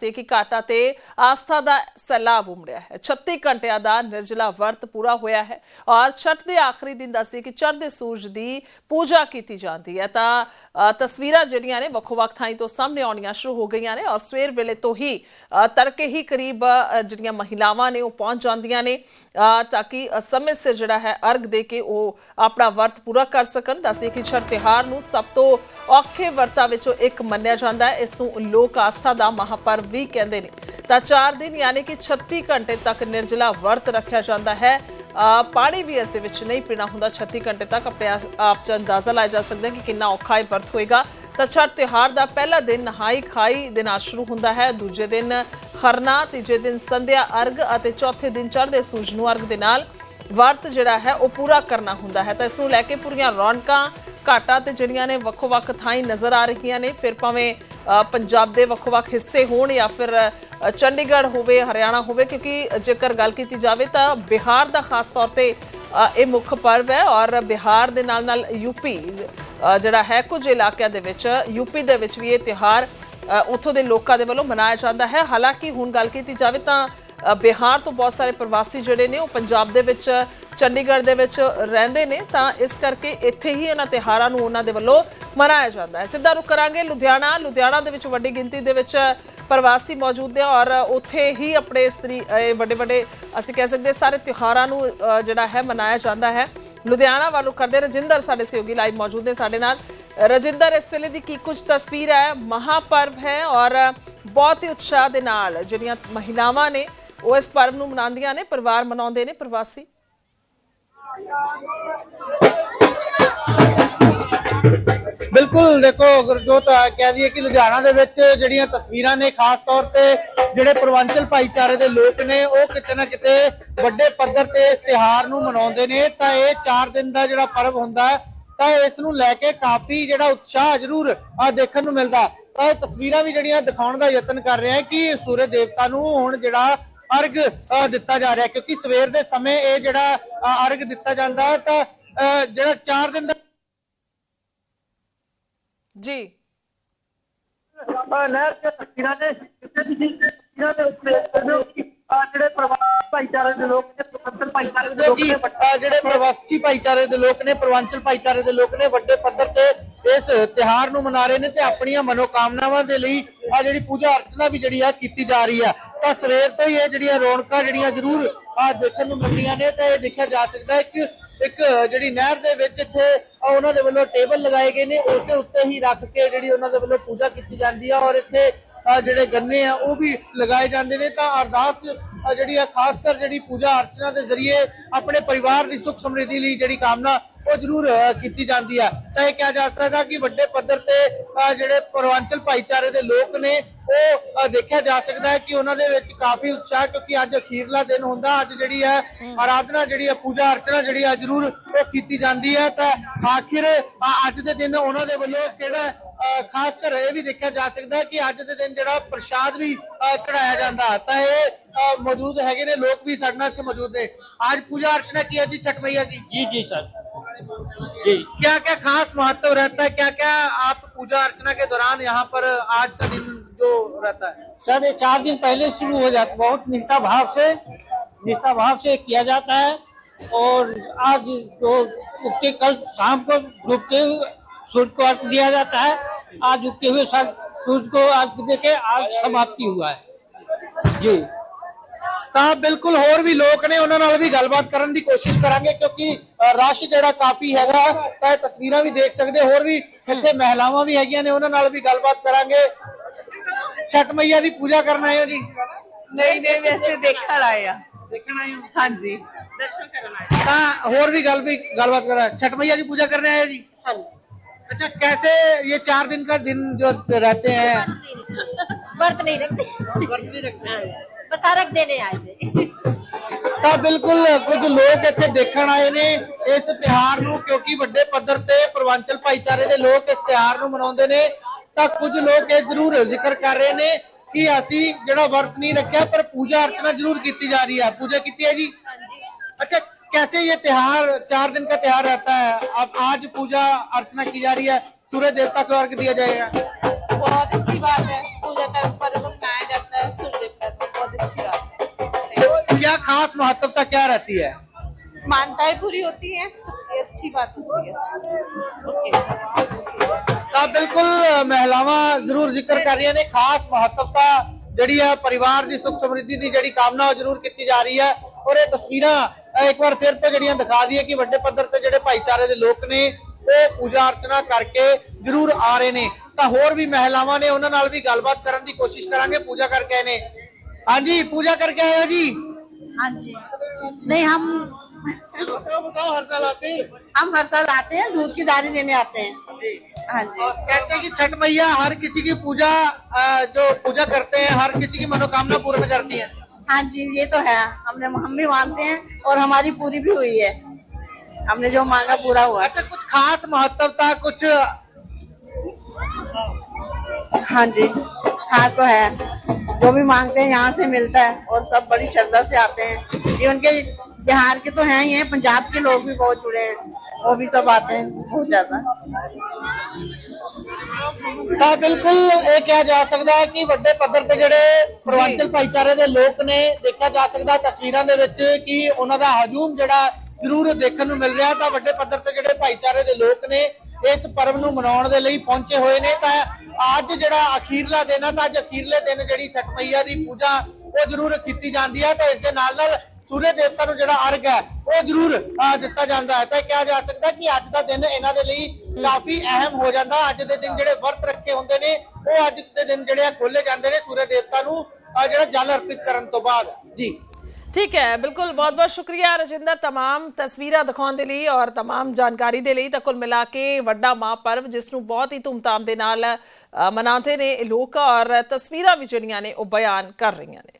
ਤੇ ਕਿ ਘਾਟਾ ਤੇ ਆਸਥਾ ਦਾ ਸੈਲਾਬ ਉਮੜਿਆ ਹੈ। 36 ਘੰਟਿਆਂ ਦਾ ਨਿਰਜਲਾ ਵਰਤ ਪੂਰਾ ਹੋਇਆ ਹੈ। ਔਰ ਛਠ ਦੇ ਆਖਰੀ ਦਿਨ ਦੱਸਦੇ ਕਿ ਚੜ੍ਹਦੇ ਸੂਰਜ ਦੀ ਪੂਜਾ ਕੀਤੀ ਜਾਂਦੀ ਹੈ। ਤਾਂ ਤਸਵੀਰਾਂ ਜਿਹੜੀਆਂ ਨੇ ਵੱਖੋ-ਵੱਖ ਥਾਈਂ ਤੋਂ ਸਾਹਮਣੇ ਆਉਣੀਆਂ ਸ਼ੁਰੂ ਹੋ ਗਈਆਂ ਨੇ ਔਰ ਸਵੇਰ ਵੇਲੇ ਤੋਂ ਹੀ ਤੜਕੇ ਹੀ ਕਰੀਬ ਜਿਹੜੀਆਂ ਮਹਿਲਾਵਾਂ ਨੇ ਉਹ ਪਹੁੰਚ ਜਾਂਦੀਆਂ ਨੇ ਤਾਂ ਕਿ ਸਮੇਂ ਸਿਰ ਜਿਹੜਾ ਹੈ ਅਰਗ ਦੇ ਕੇ ਉਹ ਆਪਣਾ ਵਰਤ ਪੂਰਾ ਕਰ ਸਕਣ। ਦੱਸਦੇ ਕਿ ਛਠ ਤਿਉਹਾਰ ਨੂੰ ਸਭ ਤੋਂ ਔਖੇ ਵਰਤਾਂ ਵਿੱਚੋਂ ਇੱਕ ਮੰਨਿਆ ਜਾਂਦਾ ਹੈ। ਇਸ ਨੂੰ ਲੋਕ ਆਸਥਾ ਦਾ ਮਹਾਪਰਵ ਵੀ ਕਹਿੰਦੇ ਨੇ। ਤਾਂ 4 ਦਿਨ ਯਾਨੀ ਕਿ 36 ਘੰਟੇ ਤੱਕ ਨਿਰਜਲਾ ਵਰਤ ਰੱਖਿਆ ਜਾਂਦਾ ਹੈ। ਪਾਣੀ ਵੀ ਇਸ ਦੇ ਵਿੱਚ ਨਹੀਂ ਪੀਣਾ ਹੁੰਦਾ। 36 ਘੰਟੇ ਤੱਕ ਆਪਣੇ ਆਪ ਚ ਅੰਦਾਜ਼ਾ ਲਾਇਆ ਜਾ ਸਕਦਾ ਕਿ ਕਿੰਨਾ ਔਖਾ ਇਹ ਵਰਤ ਹੋਏਗਾ। ਤਾਂ ਛਠ ਤਿਉਹਾਰ ਦਾ ਪਹਿਲਾ ਦਿਨ ਨਹਾਈ ਖਾਈ ਦੇ ਨਾਲ ਸ਼ੁਰੂ ਹੁੰਦਾ ਹੈ। ਦੂਜੇ ਦਿਨ ਖਰਨਾ, ਤੀਜੇ ਦਿਨ ਸੰਧਿਆ, ਅਰਗ ਅਤੇ ਚੌਥੇ ਦਿਨ ਚੜ੍ਹਦੇ ਸੂਰਜ ਨੂੰ ਅਰਗ ਦੇ ਨਾਲ ਵਰਤ ਜਿਹੜਾ ਹੈ ਉਹ ਪੂਰਾ ਕਰਨਾ ਹੁੰਦਾ ਹੈ। ਤਾਂ ਇਸ ਨੂੰ ਲੈ ਕੇ ਪੂਰੀਆਂ ਰੌਣਕਾਂ ਘਾਟਾ ਤੇ ਜਿਹੜੀਆਂ ਨੇ ਵੱਖੋ-ਵੱਖ ਥਾਈਂ ਨਜ਼ਰ ਆ ਰਹੀਆਂ ਨੇ ਫਿਰ ਭਾਵੇਂ ਪੰਜਾਬ ਦੇ ਵੱਖੋ-ਵੱਖ ਹਿੱਸੇ ਹੋਣ ਜਾਂ ਫਿਰ ਚੰਡੀਗੜ੍ਹ ਹੋਵੇ ਹਰਿਆਣਾ ਹੋਵੇ ਕਿਉਂਕਿ ਜੇਕਰ ਗੱਲ ਕੀਤੀ ਜਾਵੇ ਤਾਂ ਬਿਹਾਰ ਦਾ ਖਾਸ ਤੌਰ ਤੇ ਇਹ ਮੁੱਖ ਪਰਵ ਹੈ ਔਰ ਬਿਹਾਰ ਦੇ ਨਾਲ ਨਾਲ ਯੂਪੀ ਅ, ਜਿਹੜਾ ਹੈ ਕੁਝ ਇਲਾਕਿਆਂ ਦੇ ਵਿੱਚ ਯੂਪੀ ਦੇ ਵਿੱਚ ਵੀ ਇਹ ਤਿਉਹਾਰ ਅ, ਉੱਥੋਂ ਦੇ ਲੋਕਾਂ ਦੇ ਵੱਲੋਂ ਮਨਾਇਆ ਜਾਂਦਾ ਹੈ। ਹਾਲਾਂਕਿ ਹੁਣ ਗੱਲ ਕੀਤੀ ਜਾਵੇ ਤਾਂ ਬਿਹਾਰ ਤੋਂ ਬਹੁਤ ਸਾਰੇ ਪ੍ਰਵਾਸੀ ਜਿਹੜੇ ਨੇ, ਉਹ ਪੰਜਾਬ ਦੇ ਵਿੱਚ, ਚੰਡੀਗੜ੍ਹ ਦੇ ਵਿੱਚ ਰਹਿੰਦੇ ਨੇ। ਤਾਂ ਇਸ ਕਰਕੇ ਇੱਥੇ ਹੀ ਇਹਨਾਂ ਤਿਹਾਰਾਂ ਨੂੰ ਉਹਨਾਂ ਦੇ ਵੱਲੋਂ ਮਨਾਇਆ ਜਾਂਦਾ ਹੈ। ਸਿੱਧਾ ਰੁਕ ਕਰਾਂਗੇ, ਲੁਧਿਆਣਾ। ਲੁਧਿਆਣਾ ਦੇ ਵਿੱਚ ਵੱਡੀ ਗਿਣਤੀ ਦੇ ਵਿੱਚ ਪ੍ਰਵਾਸੀ ਮੌਜੂਦ ਨੇ ਔਰ ਉੱਥੇ ਹੀ ਆਪਣੇ ਇਸ ਤਰੀ ਵੱਡੇ ਵੱਡੇ ਅਸੀਂ ਕਹਿ ਸਕਦੇ ਸਾਰੇ ਤਿਉਹਾਰਾਂ ਨੂੰ ਜਿਹੜਾ ਹੈ, ਮਨਾਇਆ ਜਾਂਦਾ ਹੈ। ਲੁਧਿਆਣਾ ਵੱਲੋਂ ਕਰਦੇ ਰਜਿੰਦਰ ਸਾਡੇ ਸਹਿਯੋਗੀ ਲਾਈਵ ਮੌਜੂਦ ਨੇ ਸਾਡੇ ਨਾਲ। ਰਜਿੰਦਰ, ਇਸ ਵੇਲੇ ਦੀ ਕੀ ਕੁਝ ਤਸਵੀਰ ਹੈ? ਮਹਾਪਰਵ ਹੈ ਔਰ ਬਹੁਤ ਹੀ ਉਤਸ਼ਾਹ ਦੇ ਨਾਲ ਜਿਹੜੀਆਂ ਮਹਿਲਾਵਾਂ ਨੇ ਉਹ ਇਸ ਪਰਵ ਨੂੰ ਮਨਾਉਂਦੀਆਂ ਨੇ, ਪਰਿਵਾਰ ਮਨਾਉਂਦੇ ਨੇ ਪ੍ਰਵਾਸੀ। ਬਿਲਕੁਲ, ਦੇਖੋ, ਗੁਰਜੋਤ ਕਹਿ ਦਈਏ ਕਿ ਲੁਧਿਆਣਾ ਦੇ ਵਿੱਚ ਜਿਹੜੀਆਂ ਤਸਵੀਰਾਂ ਨੇ, ਖਾਸ ਤੌਰ ਤੇ ਜਿਹੜੇ ਪ੍ਰਵੰਚਲ ਭਾਈਚਾਰੇ ਦੇ ਲੋਕ ਨੇ, ਉਹ ਕਿਤੇ ਨਾ ਕਿਤੇ ਵੱਡੇ ਪੱਧਰ ਤੇ ਇਸ ਤਿਹਾਰ ਨੂੰ ਮਨਾਉਂਦੇ ਨੇ। ਤਾਂ ਇਹ 4 ਦਿਨ ਦਾ ਜਿਹੜਾ ਪਰਵ ਹੁੰਦਾ ਤਾਂ ਇਸ ਨੂੰ ਲੈ ਕੇ ਕਾਫੀ ਜਿਹੜਾ ਉਤਸ਼ਾਹ ਜ਼ਰੂਰ ਦੇਖਣ ਨੂੰ ਮਿਲਦਾ। ਤਾਂ ਇਹ ਤਸਵੀਰਾਂ ਵੀ ਜਿਹੜੀਆਂ ਦਿਖਾਉਣ ਦਾ ਯਤਨ ਕਰ ਰਿਹਾ ਕਿ ਸੂਰਜ ਦੇਵਤਾ ਨੂੰ ਹੁਣ ਜਿਹੜਾ ਅਰਗ ਦਿੱਤਾ ਜਾ ਰਿਹਾ ਕਿਉਂਕਿ ਸਵੇਰ ਦੇ ਸਮੇਂ ਇਹ ਜਿਹੜਾ ਅਰਗ ਦਿੱਤਾ ਜਾਂਦਾ ਹੈ ਤਾਂ ਅਹ ਜਿਹੜਾ 4 ਦਿਨ ਦਾ ਜੀ। ਅਹ ਨਹਿਰ ਦੇ ਤਸਵੀਰਾਂ ਨੇ ਕਿਸੇ ਵੀ ਚੀਜ਼ ਦੇ ਤਸਵੀਰਾਂ ਦੇ ਉੱਤੇ ਜੋ ਕਿ ਅਹ ਜਿਹੜੇ ਪ੍ਰਵਾਸੀ ਭਾਈਚਾਰੇ ਦੇ ਲੋਕ ਨੇ ਪ੍ਰਵੰਚਲ ਭਾਈਚਾਰੇ ਦੇ ਲੋਕ ਨੇ ਅਹ ਜਿਹੜੇ ਪ੍ਰਵਾਸੀ ਭਾਈਚਾਰੇ ਦੇ ਲੋਕ ਨੇ ਪ੍ਰਵੰਚਲ ਭਾਈਚਾਰੇ ਦੇ ਲੋਕ ਨੇ ਵੱਡੇ ਪੱਧਰ ਤੇ ਇਸ ਤਿਹਾਰ ਨੂੰ ਮਨਾ ਰਹੇ ਨੇ ਤੇ ਆਪਣੀਆਂ ਮਨੋਕਾਮਨਾਵਾਂ ਦੇ ਲਈ ਆ ਜਿਹੜੀ ਪੂਜਾ ਅਰਚਨਾ ਵੀ ਜਿਹੜੀ ਆ ਕੀਤੀ ਜਾ ਰਹੀ ਆ। ਤਾਂ ਸਵੇਰ ਤੋਂ ਹੀ ਇਹ ਜਿਹੜੀਆਂ ਰੌਣਕਾਂ ਜਿਹੜੀਆਂ ਜ਼ਰੂਰ ਆ ਦੇਖਣ ਨੂੰ ਮਿਲਦੀਆਂ ਨੇ, ਤੇ ਇਹ ਦੇਖਿਆ ਜਾ ਸਕਦਾ ਇੱਕ ਇੱਕ ਜਿਹੜੀ ਨਹਿਰ ਦੇ ਵਿੱਚ ਇੱਥੇ ਉਹਨਾਂ ਦੇ ਵੱਲੋਂ ਟੇਬਲ ਲਗਾਏ ਗਏ ਨੇ, ਉਸ ਦੇ ਉੱਤੇ ਹੀ ਰੱਖ ਕੇ ਜਿਹੜੀ ਉਹਨਾਂ ਦੇ ਵੱਲੋਂ ਪੂਜਾ ਕੀਤੀ ਜਾਂਦੀ ਆ ਔਰ ਇੱਥੇ ਜਿਹੜੇ ਗੰਨੇ ਆ, ਉਹ ਵੀ ਲਗਾਏ ਜਾਂਦੇ ਨੇ। ਤਾਂ ਅਰਦਾਸ ਜਿਹੜੀ ਆ, ਖਾਸ ਕਰ ਜਿਹੜੀ ਪੂਜਾ ਅਰਚਨਾ ਦੇ ਜ਼ਰੀਏ ਆਪਣੇ ਪਰਿਵਾਰ ਦੀ ਸੁੱਖ ਸਮਰਿੱਧੀ ਲਈ ਜਿਹੜੀ ਕਾਮਨਾ, ਉਹ ਜ਼ਰੂਰ ਕੀਤੀ ਜਾਂਦੀ ਆ। ਤਾਂ ਇਹ ਕਿਹਾ ਜਾ ਸਕਦਾ ਕਿ ਵੱਡੇ ਪੱਧਰ ਤੇ ਜਿਹੜੇ ਪਰਵਾਂਚਲ ਭਾਈਚਾਰੇ ਦੇ ਲੋਕ ਨੇ, ਉਹ ਦੇਖਿਆ ਜਾ ਸਕਦਾ ਹੈ ਕਿ ਉਹਨਾਂ ਦੇ ਵਿੱਚ ਕਾਫੀ ਉਤਸ਼ਾਹ, ਕਿਉਂਕਿ ਅੱਜ ਅਖੀਰਲਾ ਦਿਨ ਹੁੰਦਾ, ਅੱਜ ਜਿਹੜੀ ਹੈ ਆਰਾਧਨਾ ਜਿਹੜੀ ਹੈ ਪੂਜਾ ਅਰਚਨਾ ਜਿਹੜੀ ਹੈ ਜ਼ਰੂਰ ਉਹ ਕੀਤੀ ਜਾਂਦੀ ਹੈ ਤਾਂ ਆਖਿਰ ਅੱਜ ਦੇ ਦਿਨ ਉਹਨਾਂ ਦੇ ਵੱਲੋਂ ਕਿਹੜਾ ਖਾਸ ਕਰ ਇਹ ਵੀ ਦੇਖਿਆ ਜਾ ਸਕਦਾ ਹੈ ਕਿ ਅੱਜ ਦੇ ਦਿਨ ਜਿਹੜਾ ਪ੍ਰਸ਼ਾਦ ਵੀ ਅ, ਚੜਾਇਆ ਜਾਂਦਾ ਤਾਂ ਇਹ ਅ, ਮੌਜੂਦ ਹੈਗੇ ਨੇ ਲੋਕ ਵੀ ਸਾਡੇ ਨਾਲ ਇੱਥੇ ਮੌਜੂਦ ਨੇ ਅੱਜ ਪੂਜਾ अर्चना की है जी छठ मैया की जी जी सर जी क्या क्या खास महत्व रहता है क्या क्या आप पूजा अर्चना के दौरान यहाँ पर आज का दिन जो रहता है सर ये चार दिन पहले शुरू हो जाता बहुत निष्ठा भाव से निष्ठा भाव से किया जाता है और आज जो उगते कल शाम को डूबते हुए सूर्य को अर्घ दिया जाता है आज उगते हुए सूरज को आज देखे आज समाप्ति हुआ है। जी। ਤਾਂ ਬਿਲਕੁਲ ਹੋਰ ਵੀ ਲੋਕ ਨੇ ਉਹਨਾਂ ਨਾਲ ਵੀ ਗੱਲਬਾਤ ਕਰਨ ਦੀ ਕੋਸ਼ਿਸ਼ ਕਰਾਂਗੇ ਕਿਉਂਕਿ ਰਸ਼ ਜਿਹੜਾ ਕਾਫੀ ਹੈਗਾ ਤਾਂ ਇਹ ਤਸਵੀਰਾਂ ਵੀ ਦੇਖ ਸਕਦੇ ਹੋਰ ਵੀ ਇੱਥੇ ਮਹਿਲਾਵਾਂ ਵੀ ਹੈਗੀਆਂ ਨੇ ਉਹਨਾਂ ਨਾਲ ਵੀ ਗੱਲਬਾਤ ਕਰਾਂਗੇ ਛਟ ਮਈਆ ਦੀ ਪੂਜਾ ਕਰਨ ਆਏ ਹੋ ਜੀ ਨਹੀਂ ਨਹੀਂ ਵੈਸੇ ਦੇਖਣ ਆਏ ਆ ਦੇਖਣ ਆਏ ਹੋ ਹਾਂਜੀ ਦਰਸ਼ਨ ਕਰਨ ਆਏ ਤਾਂ ਹੋਰ ਵੀ ਗੱਲ ਵੀ ਗੱਲਬਾਤ ਕਰਾਂ ਛਟ ਮਈਆ ਦੀ ਪੂਜਾ ਕਰਨ ਆਏ ਹੋ ਜੀ ਹਾਂਜੀ अच्छा कैसे ये चार दिन का दिन जो रहते हैं व्रत नहीं रखते व्रत नहीं रखते बस अर्घ देने आए थे ਤਾਂ ਬਿਲਕੁਲ ਕੁਝ ਲੋਕ ਇੱਥੇ ਦੇਖਣ ਆਏ ਨੇ ਇਸ ਤਿਹਾਰ ਨੂੰ ਕਿਉਂਕਿ ਵੱਡੇ ਪੱਧਰ ਤੇ ਪ੍ਰਵਾਂਚਲ ਭਾਈਚਾਰੇ ਦੇ ਲੋਕ ਇਸ ਤਿਹਾਰ ਨੂੰ ਮਨਾਉਂਦੇ ਨੇ ਤਾਂ ਕੁਝ ਲੋਕ ਇਹ ਜ਼ਰੂਰ ਜ਼ਿਕਰ ਕਰ ਰਹੇ ਨੇ ਕਿ ਅਸੀਂ ਜਿਹੜਾ ਵਰਤ ਨਹੀਂ ਰੱਖਿਆ ਪਰ ਪੂਜਾ ਅਰਚਨਾ ਜ਼ਰੂਰ ਕੀਤੀ ਜਾ ਰਹੀ ਹੈ ਪੂਜਾ ਕੀਤੀ है जी अच्छा कैसे ये त्योहार चार दिन का त्योहार रहता है अब आज पूजा अर्चना की जा रही है सूर्य देवता को अर्घ दिया जाएगा बहुत अच्छी बात है पूजा पूजा का पर्व मनाया जाता है सूर्य देवता का बहुत अच्छी बात है क्या खास महत्वता क्या रहती है मान्यताएं पूरी होती है सबकी अच्छी बात होती है ओके ਤਾਂ ਬਿਲਕੁਲ ਮਹਿਲਾਵਾਂ ਜ਼ਰੂਰ ਜ਼ਿਕਰ ਕਰ ਰਹੀਆਂ ਨੇ ਖਾਸ ਮਹੱਤਵਤਾ ਜਿਹੜੀ ਹੈ ਪਰਿਵਾਰ ਦੀ ਸੁਖ ਸਮਰਿੱਧੀ ਦੀ ਜਿਹੜੀ ਕਾਮਨਾ ਉਹ ਜ਼ਰੂਰ ਕੀਤੀ ਜਾ ਰਹੀ ਹੈ ਔਰ ਇਹ ਤਸਵੀਰਾਂ ਅਹ, ਇੱਕ ਵਾਰ ਫਿਰ ਤੋਂ ਜਿਹੜੀਆਂ ਦਿਖਾ ਦਈਏ ਕਿ ਵੱਡੇ ਪੱਧਰ ਤੇ ਜਿਹੜੇ ਭਾਈਚਾਰੇ ਦੇ ਲੋਕ ਨੇ ਉਹ ਪੂਜਾ ਅਰਚਨਾ ਕਰਕੇ ਜ਼ਰੂਰ ਆ ਰਹੇ ਨੇ ਤਾਂ ਹੋਰ ਵੀ ਮਹਿਲਾਵਾਂ ਨੇ ਉਹਨਾਂ ਨਾਲ ਵੀ ਗੱਲਬਾਤ ਕਰਨ ਦੀ ਕੋਸ਼ਿਸ਼ ਕਰਾਂਗੇ ਪੂਜਾ ਕਰਕੇ ਆਏ ਨੇ ਹਾਂਜੀ ਪੂਜਾ ਕਰਕੇ ਆਏ ਹੋ ਜੀ हाँ जी नहीं हम बताओ हर साल आते हैं हम हर साल आते हैं दूध की दारी देने आते हैं हाँ जी और कहते हैं कि छठ मैया हर किसी की पूजा अ, जो पूजा करते हैं हर किसी की मनोकामना पूर्ण करती है हाँ जी ये तो है। हमने हम भी मानते हैं और हमारी पूरी भी हुई है। हमने जो मांगा पूरा हुआ। अच्छा कुछ खास महत्वता कुछ हाँ जी। खास तो है। जो भी मांगते हैं यहाँ से मिलता है और सब बड़ी श्रद्धा से आते हैं। ये उनके बिहार के तो हैं ही हैं पंजाब के लोग भी बहुत जुड़े हैं। वो भी सब आते हैं बहुत ज़्यादा। ਤਾਂ ਬਿਲਕੁਲ ਇਹ ਕਿਹਾ ਜਾ ਸਕਦਾ ਹੈ ਕਿ ਵੱਡੇ ਪੱਧਰ ਤੇ ਜਿਹੜੇ ਪ੍ਰਵਾਸੀ ਭਾਈਚਾਰੇ ਦੇ ਲੋਕ ਨੇ ਦੇਖਿਆ ਜਾ ਸਕਦਾ ਤਸਵੀਰਾਂ ਦੇ ਵਿੱਚ ਕਿ ਉਹਨਾਂ ਦਾ ਹਜੂਮ ਜਿਹੜਾ ਜ਼ਰੂਰ ਦੇਖਣ ਨੂੰ ਮਿਲ ਰਿਹਾ ਤਾਂ ਵੱਡੇ ਪੱਧਰ ਤੇ ਜਿਹੜੇ ਭਾਈਚਾਰੇ ਦੇ ਲੋਕ ਨੇ ਇਸ ਪਰਵ ਨੂੰ ਮਨਾਉਣ ਦੇ ਲਈ ਪਹੁੰਚੇ ਹੋਏ ਨੇ। ਤਾਂ ਅੱਜ ਜਿਹੜਾ ਅਖੀਰਲਾ ਦਿਨ ਹੈ ਤਾਂ ਅੱਜ ਅਖੀਰਲੇ ਦਿਨ ਜਿਹੜੀ ਛਠ ਮਈਆ ਦੀ ਪੂਜਾ ਉਹ ਜ਼ਰੂਰ ਕੀਤੀ ਜਾਂਦੀ ਹੈ। ਤਾਂ ਇਸ ਦੇ ਨਾਲ ਨਾਲ ਸੂਰਜ ਦੇਵਤਾ ਨੂੰ ਜਿਹੜਾ ਅਰਗ ਹੈ ਉਹ ਜ਼ਰੂਰ ਦਿੱਤਾ ਜਾਂਦਾ ਹੈ। ਤਾਂ ਕਿਹਾ ਜਾ ਸਕਦਾ ਕਿ ਅੱਜ ਦਾ ਦਿਨ ਇਹਨਾਂ ਦੇ ਲਈ ਕਾਫੀ ਅਹਿਮ ਹੋ ਜਾਂਦਾ ਅੱਜ ਦੇ ਦਿਨ ਜਿਹੜੇ ਵਰਤ ਰੱਖੇ ਹੁੰਦੇ ਨੇ ਉਹ ਅੱਜ ਦੇ ਦਿਨ ਜਿਹੜੇ ਆ ਖੋਲੇ ਜਾਂਦੇ ਨੇ ਸੂਰਜ ਦੇਵਤਾ ਨੂੰ ਅਹ, ਜਿਹੜਾ ਜਲ ਅਰਪਿਤ ਕਰਨ ਤੋਂ ਬਾਅਦ ਜੀ ਠੀਕ ਹੈ ਬਿਲਕੁਲ ਬਹੁਤ ਬਹੁਤ ਸ਼ੁਕਰੀਆ ਰਜਿੰਦਰ तमाम ਤਸਵੀਰਾਂ ਦਿਖਾਉਣ ਦੇ ਲਈ ਔਰ तमाम ਜਾਣਕਾਰੀ ਦੇ ਲਈ ਤਾਂ ਕੁੱਲ ਮਿਲਾ ਕੇ ਵੱਡਾ ਮਹਾਂਪਰਵ ਜਿਸ ਨੂੰ ਬਹੁਤ ਹੀ ਧੂਮਧਾਮ ਦੇ ਨਾਲ ਅ, ਮਨਾਉਂਦੇ ਨੇ ਇਹ ਲੋਕ ਔਰ ਤਸਵੀਰਾਂ ਵੀ ਜਿਹੜੀਆਂ ਨੇ ਉਹ ਬਿਆਨ ਕਰ ਰਹੀਆਂ ਨੇ